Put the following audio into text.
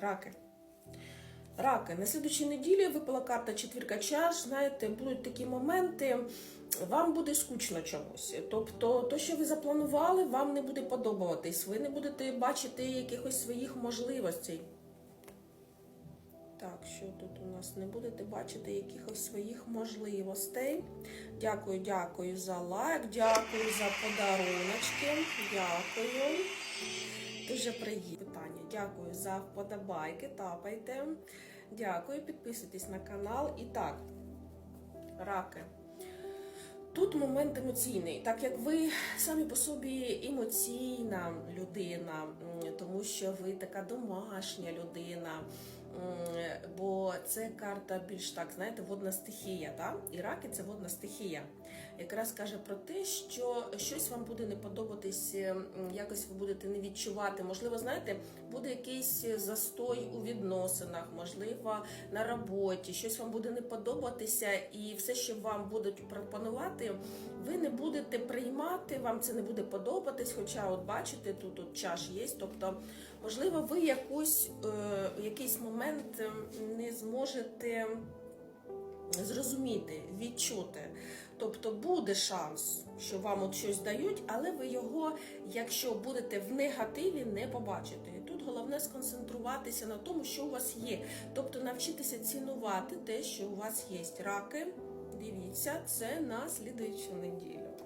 Раки. Раки. На слідучій неділі випала карта четвірка чаш. Знаєте, будуть такі моменти, вам буде скучно чомусь. Тобто, то, що ви запланували, вам не буде подобатись. Ви не будете бачити якихось своїх можливостей. Так, що тут у нас не будете бачити якихось своїх можливостей. Дякую, дякую за лайк, дякую за подаруночки. Дякую. Дуже приємне питання. Дякую за вподобайки. Тапайте. Дякую, підписуйтесь на канал. І так, раки. Тут момент емоційний, так як ви самі по собі емоційна людина, тому що ви така домашня людина. Бо це карта більш так, знаєте, водна стихія. Так? І раки це водна стихія. Якраз каже про те, що щось вам буде не подобатись, якось ви будете не відчувати. Можливо, знаєте, буде якийсь застой у відносинах, можливо, на роботі, щось вам буде не подобатися, і все, що вам будуть пропонувати, ви не будете приймати, вам це не буде подобатись. Хоча, от бачите, тут от чаш є. Тобто, можливо, ви якусь, е, якийсь момент е, не зможете зрозуміти, відчути. Тобто буде шанс, що вам от щось дають, але ви його, якщо будете в негативі, не побачите. І тут головне сконцентруватися на тому, що у вас є. Тобто навчитися цінувати те, що у вас є. Раки, дивіться, це на слідуючу неділю.